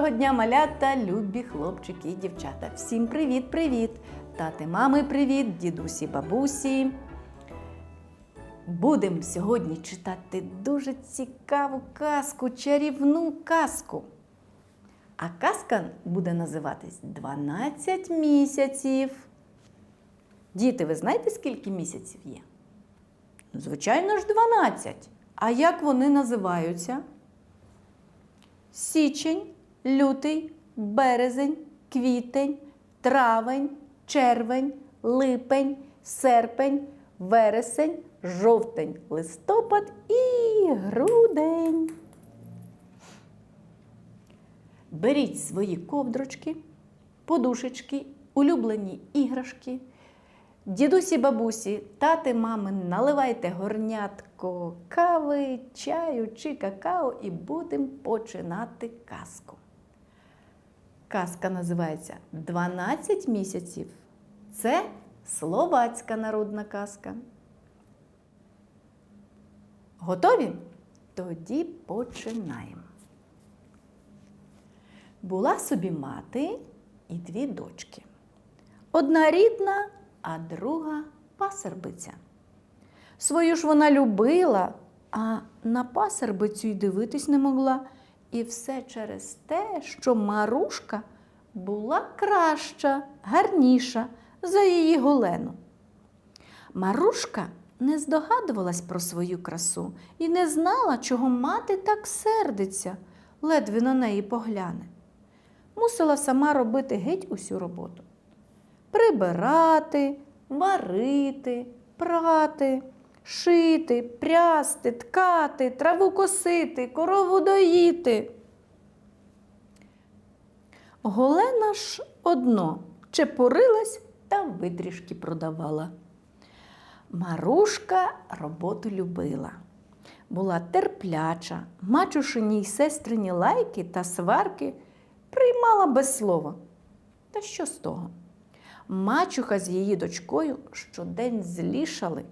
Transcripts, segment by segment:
Доброго дня, малята, любі хлопчики і дівчата. Всім привіт-привіт! Тати, мами, привіт, дідусі, бабусі. Будемо сьогодні читати дуже цікаву казку, чарівну казку. А казка буде називатись 12 місяців. Діти, ви знаєте, скільки місяців є? Звичайно ж, 12. А як вони називаються? Січень, лютий, березень, квітень, травень, червень, липень, серпень, вересень, жовтень, листопад і грудень. Беріть свої ковдрочки, подушечки, улюблені іграшки. Дідусі, бабусі, тати, мами, наливайте горнятко кави, чаю чи какао і будемо починати казку. Казка називається «12 місяців. Це словацька народна казка. Готові? Тоді починаємо. Була собі мати і дві дочки. Одна рідна, а друга пасербиця. Свою ж вона любила, а на пасербицю й дивитись не могла. І все через те, що Марушка була краща, гарніша за її голену. Марушка не здогадувалась про свою красу і не знала, чого мати так сердиться, ледве на неї погляне. Мусила сама робити геть усю роботу прибирати, варити, прати, шити, прясти, ткати, траву косити, корову доїти. Голена ж одно чепурилась та витрішки продавала. Марушка роботу любила. Була терпляча, мачушині й сестрині лайки та сварки приймала без слова. Та що з того? Мачуха з її дочкою щодень злішали,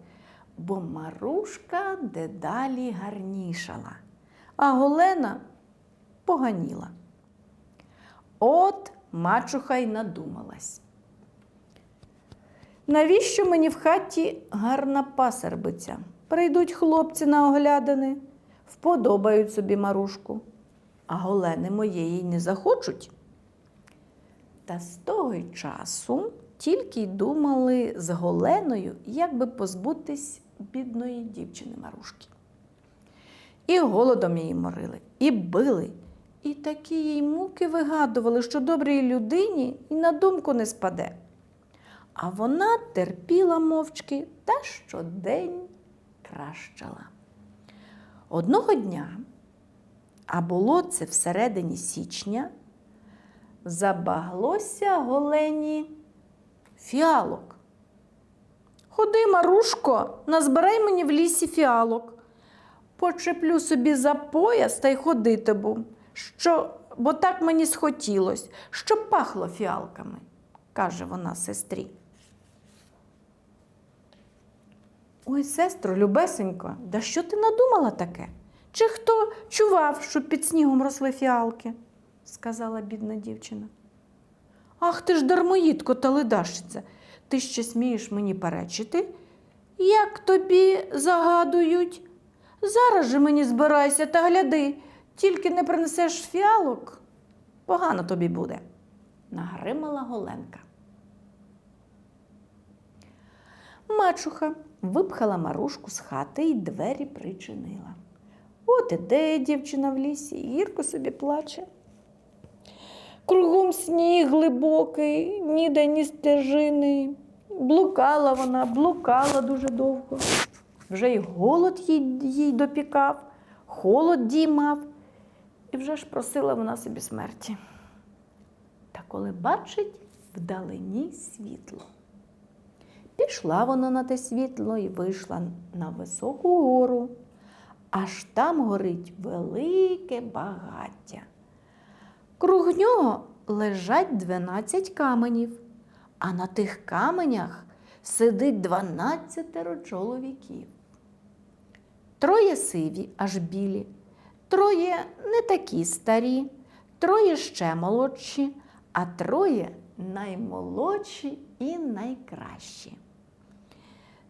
бо Марушка дедалі гарнішала, а Голена поганіла. От мачуха й надумалась. Навіщо мені в хаті гарна пасербиця? Прийдуть хлопці на оглядини, вподобають собі Марушку, а голени моєї не захочуть. Та з того часу тільки й думали з Голеною, як би позбутись бідної дівчини Марушки. І голодом її морили, і били, і такі їй муки вигадували, що добрій людині і на думку не спаде. А вона терпіла мовчки та щодень кращала. Одного дня, а було це всередині січня, забаглося голені фіалок. Ходи, Марушко, назбирай мені в лісі фіалок. Почеплю собі за пояс та й ходитиму, що, бо так мені схотілось, щоб пахло фіалками, каже вона сестрі. Ой, сестро, любесенько, да що ти надумала таке? Чи хто чував, що під снігом росли фіалки? сказала бідна дівчина. Ах ти ж дармоїдко та ледащиця, ти ще смієш мені перечити? Як тобі загадують? Зараз же мені збирайся та гляди, тільки не принесеш фіалок, погано тобі буде, нагримала Голенка. Мачуха випхала Марушку з хати і двері причинила. От іде дівчина в лісі, гірко собі плаче. Кругом сніг глибокий, ніде ні стежини. Блукала вона, блукала дуже довго. Вже й голод їй, їй допікав, холод діймав, і вже ж просила вона собі смерті. Та коли бачить вдалині світло. Пішла вона на те світло і вийшла на високу гору. Аж там горить велике багаття. Круг нього лежать 12 каменів, а на тих каменях сидить 12 чоловіків. Троє сиві, аж білі, троє не такі старі, троє ще молодші, а троє наймолодші і найкращі.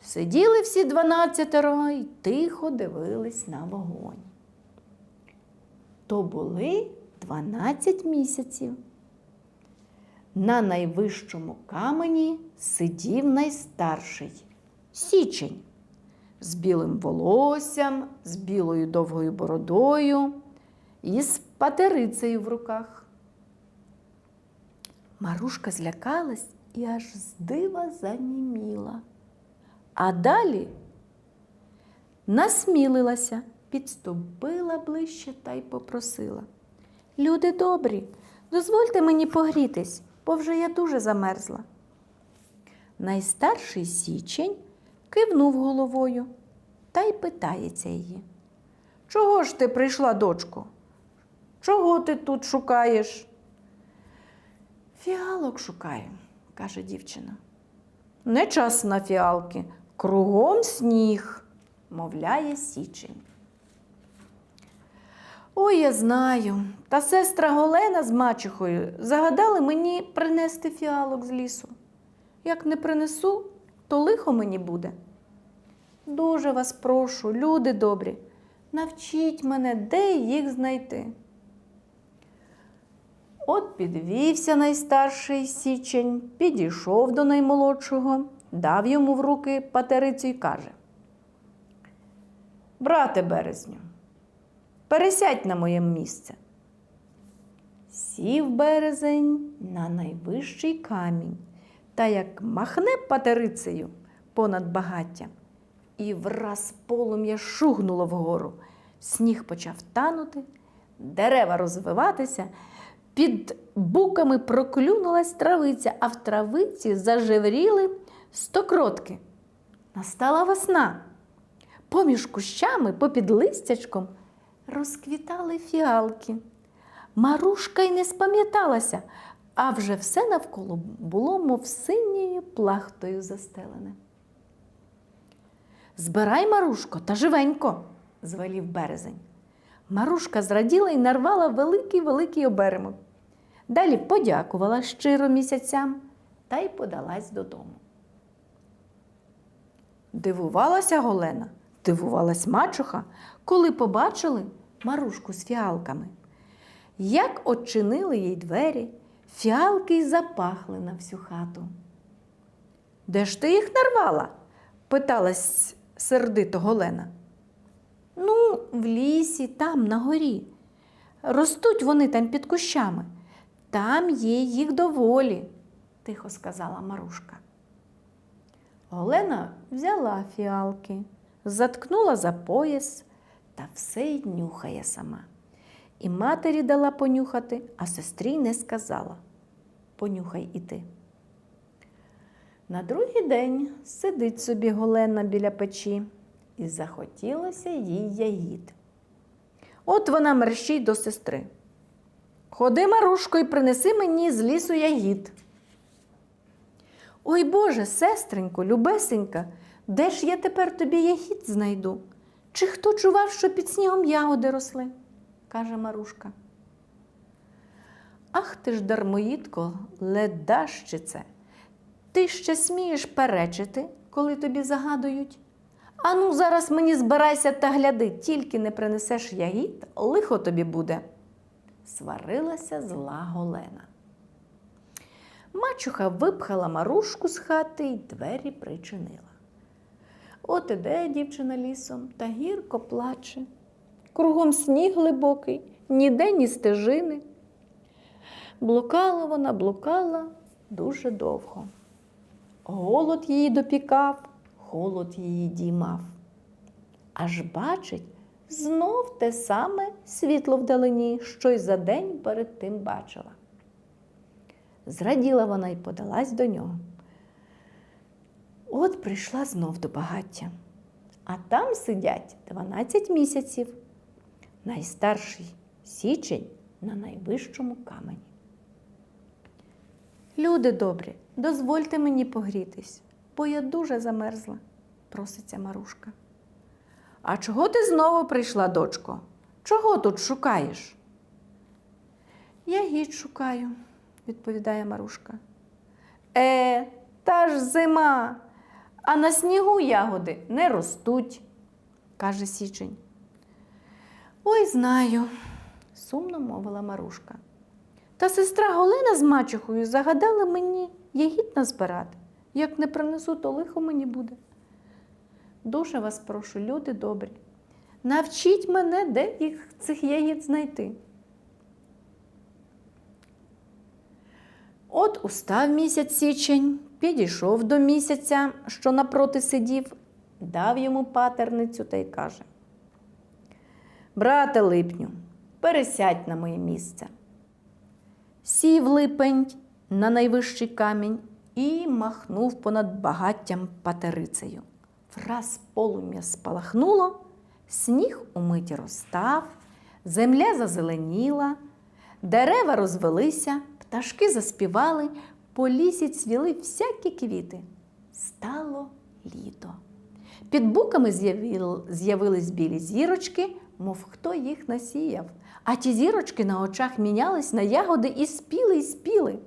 Сиділи всі дванадцятеро і тихо дивились на вогонь. То були дванадцять місяців. На найвищому камені сидів найстарший січень з білим волоссям, з білою довгою бородою і з патерицею в руках. Марушка злякалась і аж з дива заніміла. А далі насмілилася, підступила ближче та й попросила. Люди добрі, дозвольте мені погрітись, бо вже я дуже замерзла. Найстарший січень кивнув головою та й питається її. Чого ж ти прийшла, дочко? Чого ти тут шукаєш? Фіалок шукаю, каже дівчина. Не час на фіалки, кругом сніг, мовляє січень. Ой, я знаю. Та сестра Голена з мачухою загадали мені принести фіалок з лісу. Як не принесу, то лихо мені буде. Дуже вас прошу, люди добрі, навчіть мене, де їх знайти. От підвівся найстарший січень, підійшов до наймолодшого, дав йому в руки патерицю і каже: Брате березню, пересядь на моє місце. Сів березень на найвищий камінь та як махне патерицею понад багаття, і враз полум'я шугнуло вгору. Сніг почав танути, дерева розвиватися, під буками проклюнулась травиця, а в травиці зажевріли стокротки. Настала весна. Поміж кущами, попід листячком розквітали фіалки. Марушка й не спам'яталася, а вже все навколо було, мов синьою плахтою застелене. Збирай, Марушко, та живенько, звелів березень. Марушка зраділа і нарвала великий великий оберемок. Далі подякувала щиро місяцям та й подалась додому. Дивувалася Голена, дивувалась мачуха, коли побачили Марушку з фіалками. Як очинили їй двері, фіалки й запахли на всю хату. Де ж ти їх нарвала? питалась сердито Голена. Ну, в лісі, там, на горі. Ростуть вони там під кущами. Там є їх доволі, тихо сказала Марушка. Олена взяла фіалки, заткнула за пояс та все й нюхає сама. І матері дала понюхати, а сестрі не сказала. Понюхай і ти. На другий день сидить собі Голена біля печі і захотілося їй ягід. От вона мерщить до сестри. Ходи, Марушко, і принеси мені з лісу ягід. Ой Боже, сестренько, любесенька, де ж я тепер тобі ягід знайду? Чи хто чував, що під снігом ягоди росли? каже Марушка. Ах ти ж, дармоїдко, ледащице, ти ще смієш перечити, коли тобі загадують? Ану, зараз мені збирайся та гляди, тільки не принесеш ягід, лихо тобі буде. Сварилася зла Голена. Мачуха випхала Марушку з хати й двері причинила. От іде дівчина лісом та гірко плаче. Кругом сніг глибокий, ніде ні стежини. Блукала вона, блукала дуже довго. Голод її допікав, холод її діймав. Аж бачить знов те саме світло вдалині, що й за день перед тим бачила. Зраділа вона й подалась до нього. От прийшла знов до багаття, а там сидять 12 місяців. Найстарший січень на найвищому камені. Люди добрі, дозвольте мені погрітись, бо я дуже замерзла, проситься Марушка. А чого ти знову прийшла, дочко? Чого тут шукаєш? Ягід шукаю, відповідає Марушка. Е, та ж зима, а на снігу ягоди не ростуть, каже Січень. Ой, знаю, сумно мовила Марушка. Та сестра Голина з мачухою загадали мені ягід назбирати. Як не принесу, то лихо мені буде. Дуже вас прошу, люди добрі, навчіть мене, де їх цих ягід знайти. От устав місяць січень, підійшов до місяця, що напроти сидів, дав йому патерницю та й каже: Брате липню, пересядь на моє місце. Сів липень на найвищий камінь і махнув понад багаттям патерицею. Враз полум'я спалахнуло, сніг умиті розстав, земля зазеленіла, дерева розвелися, пташки заспівали, по лісі цвіли всякі квіти. Стало літо. Під буками з'явились білі зірочки, мов хто їх насіяв. А ті зірочки на очах мінялись на ягоди і спіли, і спіли.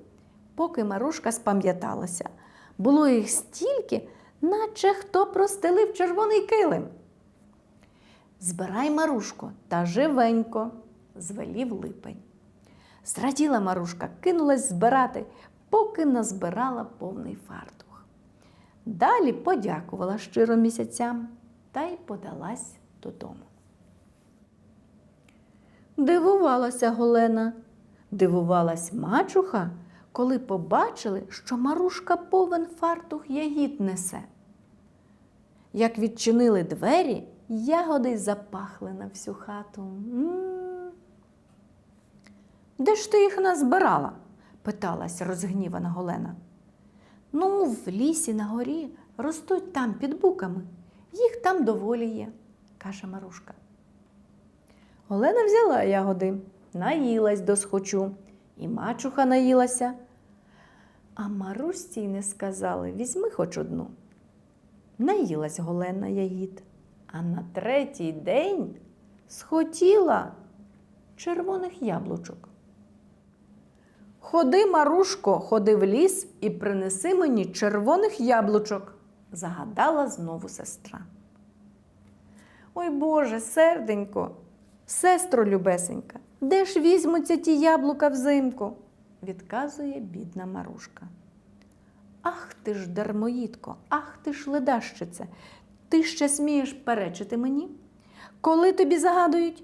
Поки Марушка спам'яталася, було їх стільки, наче хто простелив червоний килим. Збирай, Марушко, та живенько, звелів липень. Зраділа Марушка, кинулась збирати, поки назбирала повний фартух. Далі подякувала щиро місяцям та й подалась додому. Дивувалася Голена, дивувалась мачуха, коли побачили, що Марушка повен фартух ягід несе. Як відчинили двері, ягоди запахли на всю хату. М. Де ж ти їх назбирала? Питалась розгнівана Голена. Ну, в лісі на горі ростуть там під буками. Їх там доволі є, каже Марушка. Олена взяла ягоди, наїлась до схочу, і мачуха наїлася. А Марусі й не сказали візьми хоч одну. Наїлась Голена ягід, а на третій день схотіла червоних яблучок. Ходи, Марушко, ходи в ліс і принеси мені червоних яблучок, загадала знову сестра. Ой Боже, серденько, сестро любесенька, де ж візьмуться ті яблука взимку? відказує бідна Марушка. Ах ти ж, дармоїдко, ах ти ж ледащице, ти ще смієш перечити мені? Коли тобі загадують?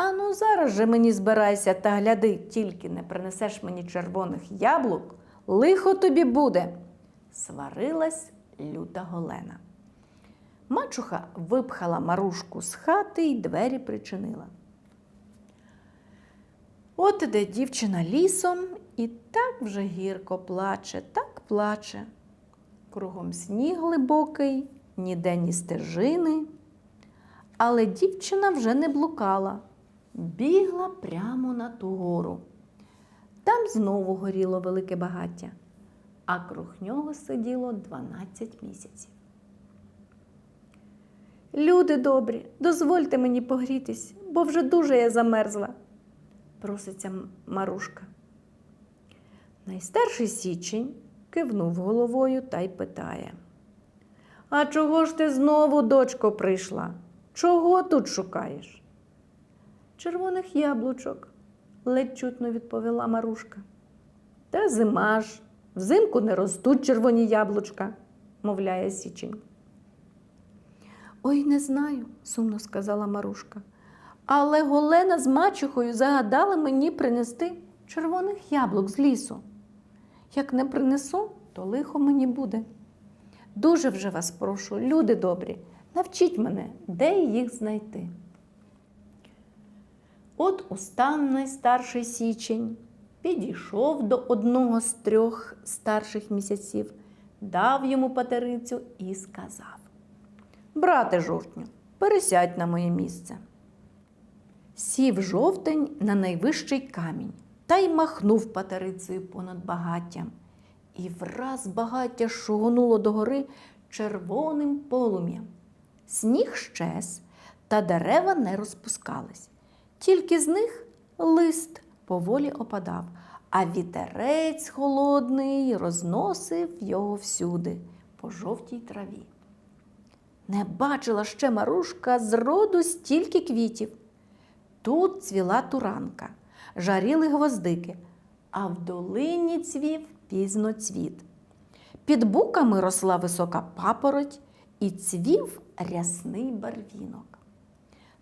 Ану, зараз же мені збирайся та гляди, тільки не принесеш мені червоних яблук, лихо тобі буде. Сварилась люта Голена. Мачуха випхала Марушку з хати й двері причинила. От іде дівчина лісом і так вже гірко плаче, так плаче. Кругом сніг глибокий, ніде ні стежини. Але дівчина вже не блукала, бігла прямо на ту гору. Там знову горіло велике багаття, а круг нього сиділо 12 місяців. Люди добрі, дозвольте мені погрітись, бо вже дуже я замерзла, проситься Марушка. Найстарший січень кивнув головою та й питає. А чого ж ти знову, дочко, прийшла? Чого тут шукаєш? Червоних яблучок, ледь чутно відповіла Марушка. Та зима ж, взимку не ростуть червоні яблучка, мовляє січень. Ой, не знаю, сумно сказала Марушка. Але Голена з мачухою загадали мені принести червоних яблук з лісу. Як не принесу, то лихо мені буде. Дуже вже вас прошу, люди добрі, навчіть мене, де їх знайти. От устав найстарший січень, підійшов до одного з трьох старших місяців, дав йому патерицю і сказав: Брате жовтню, пересядь на моє місце. Сів жовтень на найвищий камінь та й махнув патерицею понад багаттям. І враз багаття шугонуло догори червоним полум'ям. Сніг щез, та дерева не розпускались. Тільки з них лист поволі опадав, а вітерець холодний розносив його всюди по жовтій траві. Не бачила ще Марушка зроду стільки квітів. Тут цвіла туранка, жаріли гвоздики, а в долині цвів пізноцвіт. Під буками росла висока папороть і цвів рясний барвінок.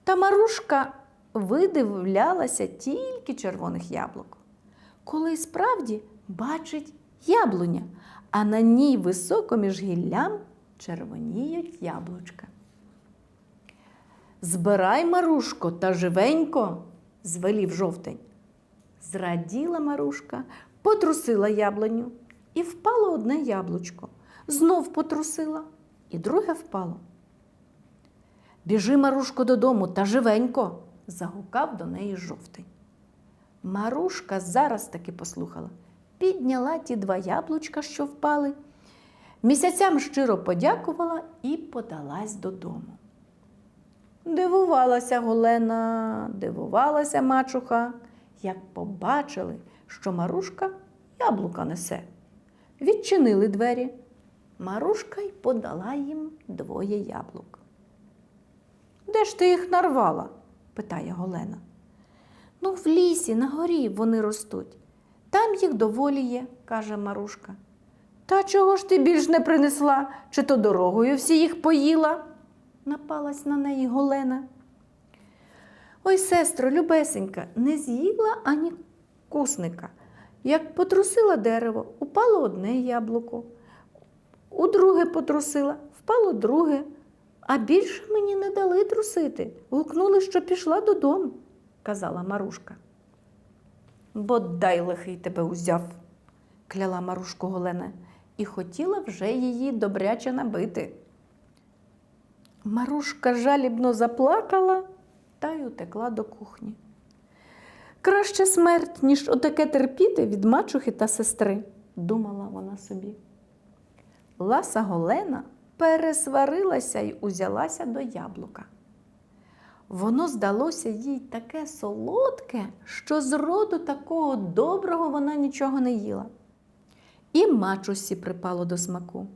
Та Марушка видивлялася тільки червоних яблук. Коли справді бачить яблуня, а на ній високо між гіллям червоніють яблучка. Збирай, Марушко, та живенько, звелів жовтень. Зраділа Марушка, потрусила яблуню, і впало одне яблучко. Знов потрусила, і друге впало. Біжи, Марушко, додому та живенько, загукав до неї жовтень. Марушка зараз таки послухала, підняла ті два яблучка, що впали, місяцям щиро подякувала і подалась додому. Дивувалася Голена, дивувалася мачуха, як побачили, що Марушка яблука несе. Відчинили двері. Марушка й подала їм двоє яблук. Де ж ти їх нарвала? Питає Голена. Ну, в лісі, на горі вони ростуть. Там їх доволі є, каже Марушка. Та чого ж ти більш не принесла, чи то дорогою всі їх поїла? напалась на неї Голена. Ой, сестро, любесенька, не з'їла ані кусника. Як потрусила дерево, упало одне яблуко, у друге потрусила, впало друге, а більше мені не дали трусити. Гукнули, що пішла додому, казала Марушка. Бодай лихий тебе узяв, кляла Марушку Голена, і хотіла вже її добряче набити. Марушка жалібно заплакала та й утекла до кухні. Краще смерть, ніж отаке терпіти від мачухи та сестри, думала вона собі. Ласа Голена пересварилася й узялася до яблука. Воно здалося їй таке солодке, що з роду такого доброго вона нічого не їла. І мачусі припало до смаку.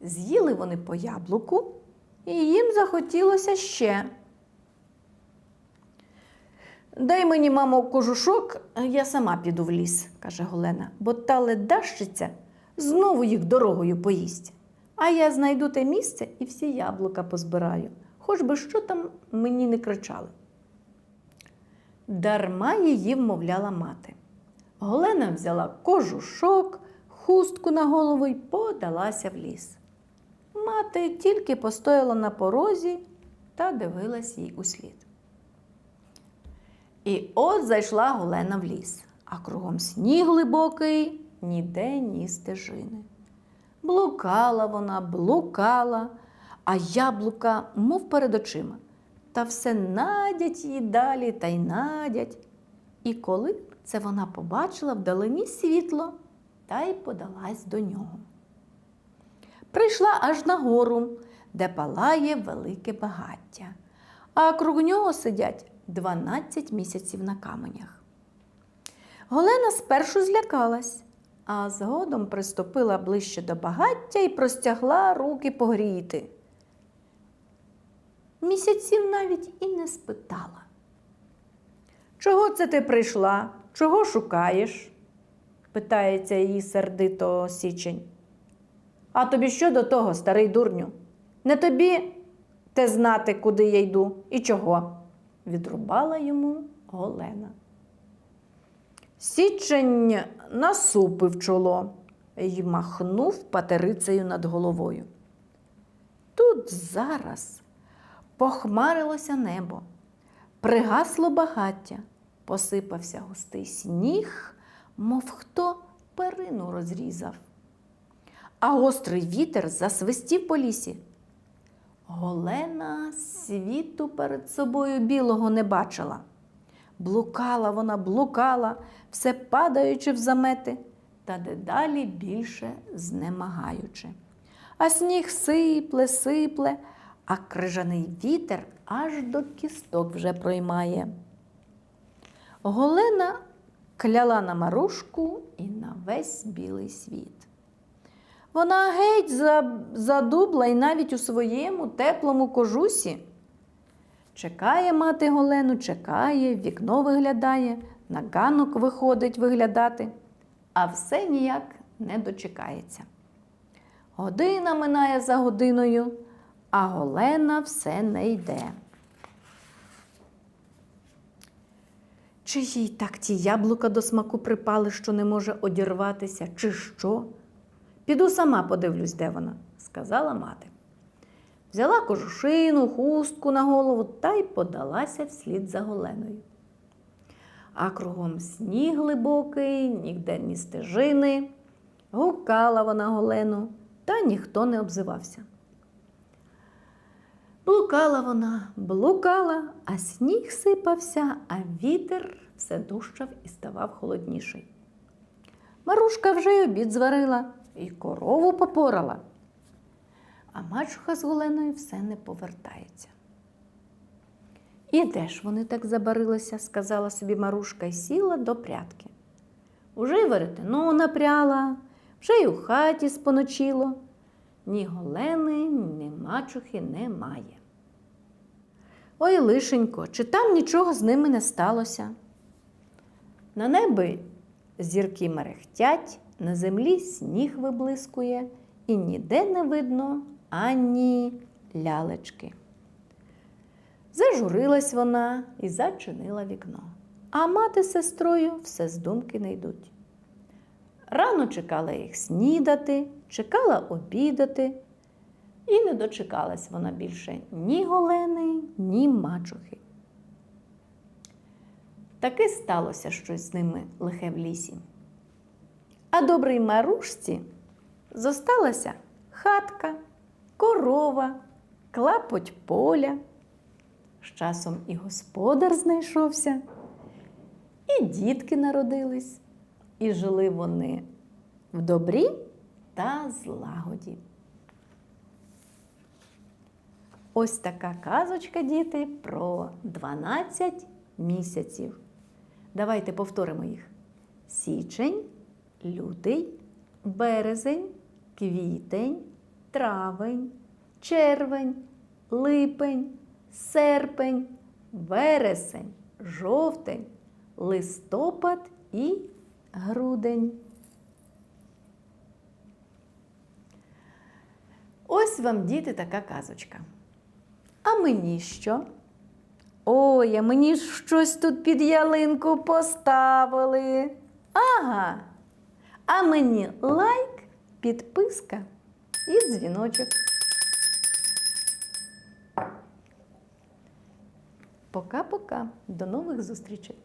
З'їли вони по яблуку, і їм захотілося ще. Дай мені, мамо, кожушок, я сама піду в ліс, каже Голена, бо та ледащиця знову їх дорогою поїсть. А я знайду те місце і всі яблука позбираю, хоч би що там мені не кричали. Дарма її вмовляла мати. Голена взяла кожушок, хустку на голову й подалася в ліс. Мати тільки постояла на порозі та дивилась їй услід. І от зайшла Голена в ліс, а кругом сніг глибокий, ніде ні стежини. Блукала вона, блукала, а яблука, мов перед очима, та все надять її далі та й надять. І коли це вона побачила вдалині світло та й подалась до нього. Прийшла аж на гору, де палає велике багаття, а круг нього сидять 12 місяців на каменях. Голена спершу злякалась, а згодом приступила ближче до багаття і простягла руки погріти. Місяців навіть і не спитала. Чого це ти прийшла? Чого шукаєш? питається її сердито січень. А тобі що до того, старий дурню? Не тобі те знати, куди я йду і чого? відрубала йому Голена. Січень насупив чоло й махнув патерицею над головою. Тут зараз похмарилося небо, пригасло багаття, посипався густий сніг, мов хто перину розрізав. А гострий вітер засвистів по лісі. Голена світу перед собою білого не бачила. Блукала вона, блукала, все падаючи в замети, та дедалі більше знемагаючи. А сніг сипле, сипле, а крижаний вітер аж до кісток вже проймає. Голена кляла на Марушку і на весь білий світ. Вона геть задубла і навіть у своєму теплому кожусі. Чекає мати Голену, чекає, вікно виглядає, на ганок виходить виглядати, а все ніяк не дочекається. Година минає за годиною, а Голена все не йде. Чи їй так ті яблука до смаку припали, що не може одірватися, чи що? Піду сама подивлюсь, де вона, сказала мати. Взяла кожушину, хустку на голову та й подалася вслід за Голеною. А кругом сніг глибокий, нігде ні стежини. Гукала вона Голену, та ніхто не обзивався. Блукала вона, блукала, а сніг сипався, а вітер все дужчав і ставав холодніший. Марушка вже й обід зварила і корову попорала. А мачуха з Голеною все не повертається. І де ж вони так забарилися, сказала собі Марушка і сіла до прядки. Уже й веретено напряла, вже й у хаті споночило. Ні Голени, ні мачухи немає. Ой, лишенько, чи там нічого з ними не сталося? На небі зірки мерехтять, на землі сніг виблискує, і ніде не видно ані лялечки. Зажурилась вона і зачинила вікно. А мати з сестрою все з думки не йдуть. Рано чекала їх снідати, чекала обідати, і не дочекалась вона більше ні Голени, ні мачухи. Таки сталося щось з ними лихе в лісі. А добрій марушці зосталася хатка, корова, клапоть поля. З часом і господар знайшовся, і дітки народились, і жили вони в добрі та злагоді. Ось така казочка, діти, про 12 місяців. Давайте повторимо їх: січень, лютий, березень, квітень, травень, червень, липень, серпень, вересень, жовтень, листопад і грудень. Ось вам, діти, така казочка. А мені що? Ой, а мені щось тут під ялинку поставили. Ага. А мені лайк, підписка і дзвіночок. Пока-пока. До нових зустрічей!